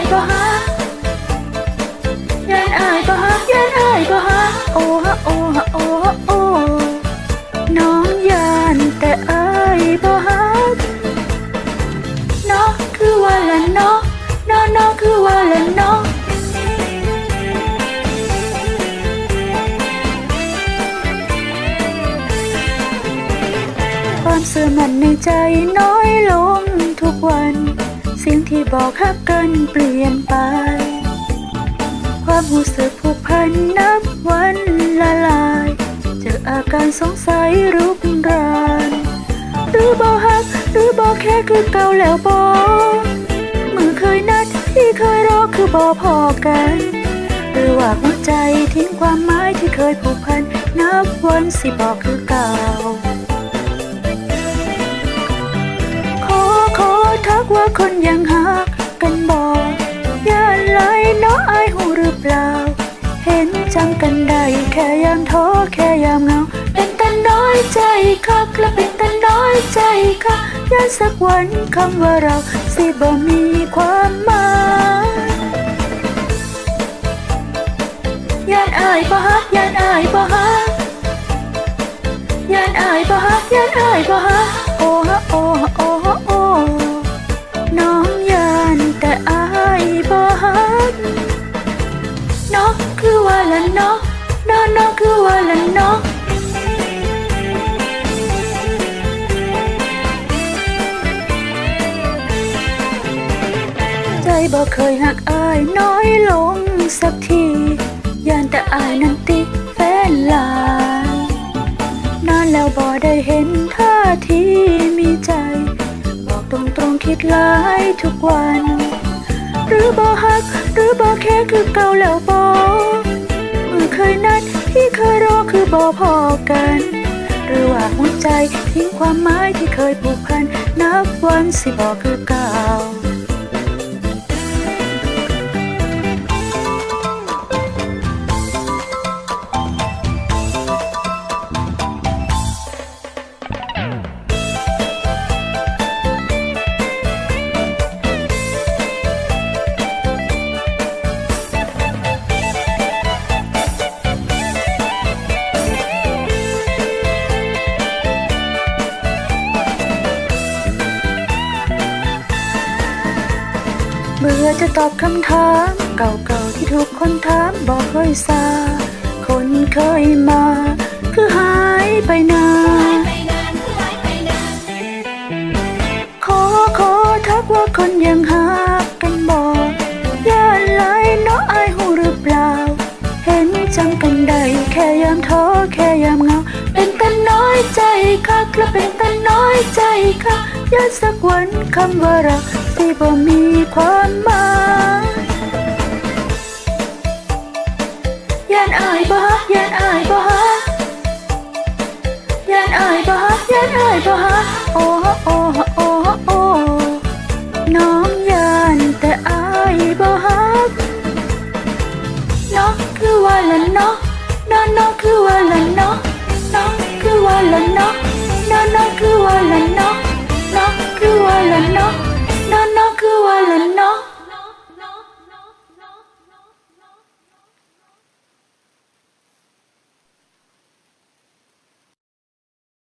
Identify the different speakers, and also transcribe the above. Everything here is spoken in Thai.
Speaker 1: ายบ่ฮักยานอายก็ฮักยานอายก็ฮักโอ้ฮะโอ้ฮะโอ้ฮะโอ้น้องยานแต่อายบ่ฮักน้องคือว่าละน้องน้องน้องคือว่าละน้องความเสื่อมนั้นในใจน้อยลงทุกวัน สิ่งที่บอกฮักกันเปลี่ยนไป ความรู้สึกผูกพันนับวันละลาย เจออาการสงสัยรุกรานหรือบอกฮักหรือบอกแค่คือเก่าแล้วบอกมือเคยนัดที่เคยรอคือบอกพอกัน หรือว่าหัวใจทิ้งความหมายที่เคยผูกพัน นับวันสิบอกคือเก่า ว่าคนยังหักกันบอกอย่าไหลนาะอายหูหรือเปล่า เห็นจังกันได้แค่ยามท้อแค่ยามเหงา เป็นแต่น้อยใจคักและเป็นแต่น้อยใจค่ะยาสักวันคำว่าเราสิบ่มีความหมายยานอายบ่ฮักยานอายบ่ฮักยานอายบ่ฮักยานอายบ่ฮัก คือว่าละนาะใจบ่เคยหักอายน้อยลงสักทียานแต่อายนั้นติแฟนลายนานแล้วบ่ได้เห็นท่าทีมีใจ บอกตรงๆคิดหลายทุกวัน หรือบ่ฮัก หรือบ่แค่คือเก่าแล้ว บ่พอกัน หรือว่าหัวใจทิ้งความหมายที่เคยผูกพัน นับวันสิบอกคือเก่า เบื่อจะตอบคำถาม เก่าๆที่ทุกคนถามบอกเคยซาคนเคยมา คือหายไปนานขอขอทักว่าคนยังหากันบอกย่าไหลเนาะอายหูหรือเปล่า เห็นจังกันได้แค่ยามท้อแค่ยามเงา เป็นแต่น้อยใจคักและเป็นแต่น้อยใจค่ะยาสักวันคำว่ารักที่บ่มีความ เอ้ยบ่ฮะเยันเอ้ยบ่ฮะโอ้โอ้โอ้โอ้น้องยันแต่อายบ่ฮะน้องคือว่าละน้องน้องน้องคือว่าละน้องน้องคือว่าละน้องน้องน้องคือว่าละน้องน้องคือว่าละน้องน้องน้องคือว่าละน้อง